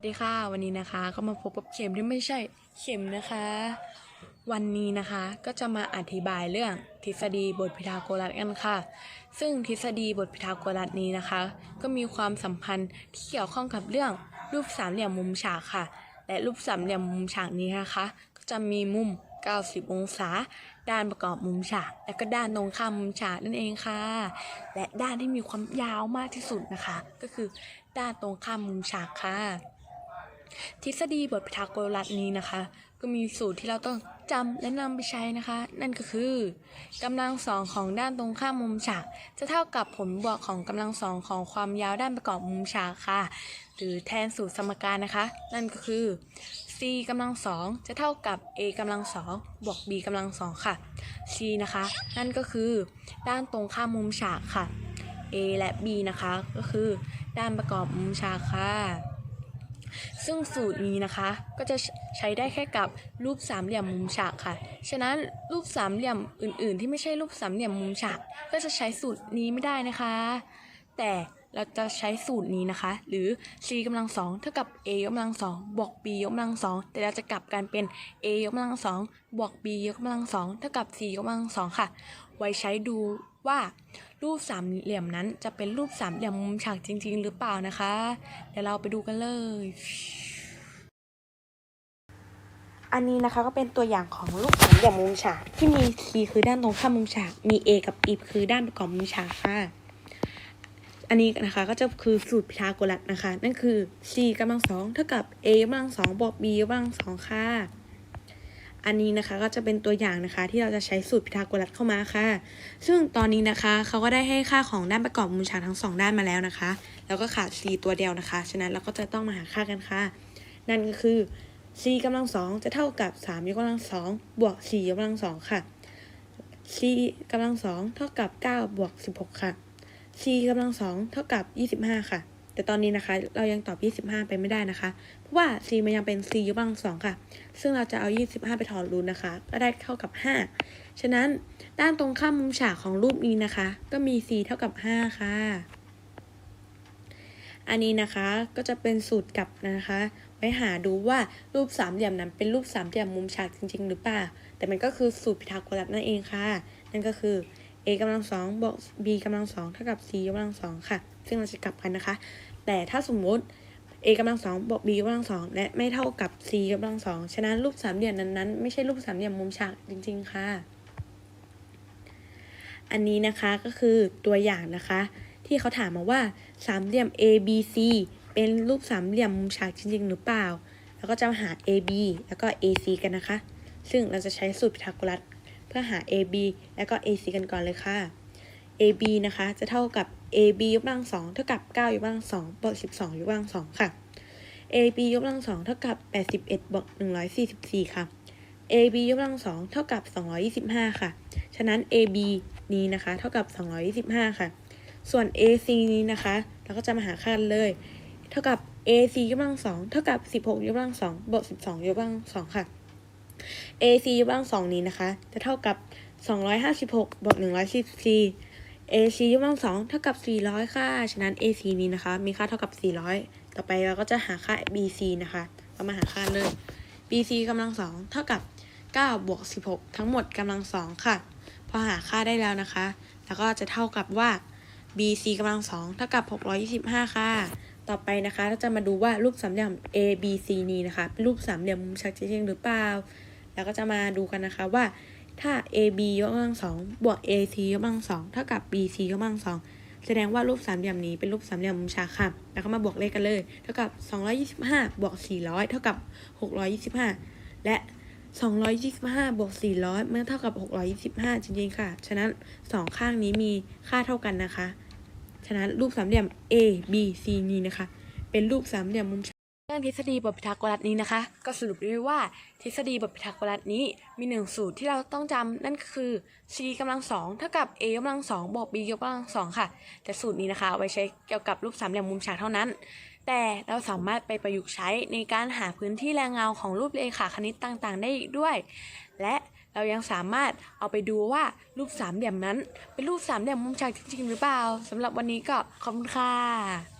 สวัสดีค่ะวันนี้นะคะก็มาพบกับเข็มที่ไม่ใช่เข็มนะคะ วันนี้นะคะก็จะมาอธิบายเรื่องทฤษฎีบทพีทาโกรัสกันค่ะ ซึ่งทฤษฎีบทพีทาโกรัสนี้นะคะ ก็มีความสัมพันธ์ที่เกี่ยวข้องกับเรื่องรูปสามเหลี่ยมมุมฉากค่ะ และรูปสามเหลี่ยมมุมฉากนี้นะคะ ก็จะมีมุม 90 องศา ด้านประกอบมุมฉาก และก็ด้านตรงข้ามมุมฉากนั่นเองค่ะ และด้านที่มีความยาวมากที่สุดนะคะ ก็คือด้านตรงข้ามมุมฉากค่ะ ทฤษฎีบทพีทาโกรัสนี้นะคะ ก็มีสูตรที่เราต้องจำและนำไปใช้นะคะ นั่นก็คือกำลังสองของด้านตรงข้ามมุมฉาก จะเท่ากับผลบวกของกำลังสองของความยาวด้านประกอบมุมฉากค่ะ หรือแทนสูตรสมการนะคะ นั่นก็คือ c กำลังสองจะเท่ากับ a กำลังสองบวก b กำลังสองค่ะ c นะคะ นั่นก็คือด้านตรงข้ามมุมฉากค่ะ a และ b นะคะ ก็คือด้านประกอบมุมฉากค่ะ ซึ่งสูตรนี้นะคะก็จะใช้ได้แค่กับรูปสามเหลี่ยมมุมฉากค่ะ ฉะนั้นรูปสามเหลี่ยมอื่น ๆ ที่ไม่ใช่รูปสามเหลี่ยมมุมฉาก ก็จะใช้สูตรนี้ไม่ได้นะคะ แต่ เราจะใช้สูตรนี้นะคะ หรือ c กำลังสองเท่ากับ a ยกกำลังสองบวก b ยกกำลังสองแต่เราจะกลับกันเป็น a ยกกำลังสองบวก b ยกกำลังสองเท่ากับ c ยกกำลังสองค่ะ ไว้ใช้ดูว่ารูปสามเหลี่ยมนั้นจะเป็นรูปสามเหลี่ยมมุมฉากจริง ๆ หรือเปล่านะคะ เดี๋ยวเราไปดูกันเลย อันนี้นะคะก็เป็นตัวอย่างของรูปสามเหลี่ยมมุมฉากที่มี C คือด้านตรงข้ามมุมฉาก มี A กับ E คือด้านประกอบมุมฉากค่ะ อันนี้นะคะก็จะคือสูตรพีทาโกรัสนะคะ นั่นคือ c กำลังสองเท่ากับ a กำลังสองบวก b กำลังสองค่ะ อันนี้นะคะก็จะเป็นตัวอย่างนะคะที่เราจะใช้สูตรพีทาโกรัสเข้ามาค่ะ ซึ่งตอนนี้นะคะเขาก็ได้ให้ค่าของด้านประกอบมุมฉากทั้งสองด้านมาแล้วนะคะ แล้วก็ขาด c ตัวเดียวนะคะ ฉะนั้นเราก็จะต้องมาหาค่ากันค่ะ นั่นก็คือ c กำลังสองจะเท่ากับ3ยกกำลังสองบวก4ยกกำลังสองค่ะ c กำลังสองเท่ากับ 9 บวก 16 ค่ะ c กำลังสองเท่ากับ25ค่ะ แต่ตอนนี้นะคะ เรายังตอบ25ไปไม่ได้นะคะ เพราะว่า c มันยังเป็น c ยกกำลังสองค่ะ ซึ่งเราจะเอา25ไปถอดรูทนะคะ ก็ได้เท่ากับ5ฉะนั้นด้านตรงข้ามมุมฉากของรูปนี้นะคะ ก็มี c เท่ากับ5ค่ะ อันนี้นะคะก็จะเป็นสูตรกลับนะคะ ไว้หาดูว่ารูปสามเหลี่ยมนั้นเป็นรูปสามเหลี่ยมมุมฉากจริง ๆ หรือเปล่า แต่มันก็คือสูตรพีทาโกรัสนั่นเองค่ะ นั่นก็คือ a กำลังสองบวก b กำลังสองเท่ากับ c กำลังสองค่ะ ซึ่งเราจะกลับกันนะคะ แต่ถ้าสมมติ a กำลังสองบวก b กำลังสองและไม่เท่ากับ c กำลังสองฉะนั้นรูปสามเหลี่ยมนั้นๆไม่ใช่รูปสามเหลี่ยมมุมฉากจริง ๆ ค่ะ อันนี้นะคะก็คือตัวอย่างนะคะ ที่เขาถามมาว่าสามเหลี่ยม A B C เป็นรูปสามเหลี่ยมมุมฉากจริง ๆ หรือเปล่า แล้วก็จะมาหา A B แล้วก็ A C กันนะคะ ซึ่งเราจะใช้สูตรพีทาโกรัส เพื่อหา A B แล้วก็ A C กันก่อนเลยค่ะ A B นะคะ จะเท่ากับ A B ยกกำลังสองเท่ากับ 9 ยกกำลังสองบวก 12 ยกกำลังสองค่ะ A B ยกกำลังสองเท่ากับ 81บวก144 ค่ะ A B ยกกำลังสองเท่ากับ 225 ค่ะ ฉะนั้น A B นี้นะคะเท่ากับ 225 ค่ะ ส่วน AC นี้นะคะ เราก็จะมาหาค่าเลย เท่ากับ AC ยกกำลังสองเท่ากับ 16 ยกกำลังสองบวก 12 ยกกำลังสองค่ะ AC ยกกำลังสองนี้นะคะ จะเท่ากับ 256บวก144 AC ยกกำลังสองเท่ากับ 400 ค่ะ ฉะนั้น AC นี้นะคะ มีค่าเท่ากับ 400 ต่อไปเราก็จะหาค่า BC นะคะ เรามาหาค่าเลย BC กำลังสองเท่ากับ9บวก16 ทั้งหมดกำลังสองค่ะ พอหาค่าได้แล้วนะคะ แล้วก็จะเท่ากับว่า BC กำลังสองเท่ากับ 625 ค่ะ ต่อไปนะคะ เราจะมาดูว่ารูปสามเหลี่ยม ABC นี้นะคะเป็นรูปสามเหลี่ยมมุมฉากจริงหรือเปล่า แล้วก็จะมาดูกันนะคะว่าถ้า AB ยกกำลังสองบวก AC ยกกำลังสองเท่ากับ BC ยกกำลังสองแสดงว่ารูปสามเหลี่ยมนี้เป็นรูปสามเหลี่ยมมุมฉากค่ะ แล้วก็มาบวกเลขกันเลย เท่ากับ 225 บวก 400 เท่ากับ 625 และ 225 บวก 400 เมื่อเท่ากับ 625 จริงๆ ค่ะ ฉะนั้นสองข้างนี้มีค่าเท่ากันนะคะ ฉะนั้นรูปสามเหลี่ยม A B C นี้นะคะ เป็นรูปสามเหลี่ยมมุมฉากเรื่องทฤษฎีบทพีทาโกรัสนี้นะคะ ก็สรุปได้ว่าทฤษฎีบทพีทาโกรัสนี้มีหนึ่งสูตรที่เราต้องจำนั่นก็คือ c กำลังสองเท่ากับ a กำลังสองบวก b กำลังสองค่ะ แต่สูตรนี้นะคะเอาไว้ใช้เกี่ยวกับรูปสามเหลี่ยมมุมฉากเท่านั้น แต่เราสามารถไปประยุกต์ใช้ในการหาพื้นที่แรงเงาของรูปเรขาคณิตต่างๆ ได้อีกด้วย และ เรายังสามารถเอาไปดูว่ารูปสามเหลี่ยมนั้น เป็นรูปสามเหลี่ยมมุมฉากจริงๆหรือเปล่าสำหรับวันนี้ก็ขอบคุณค่ะ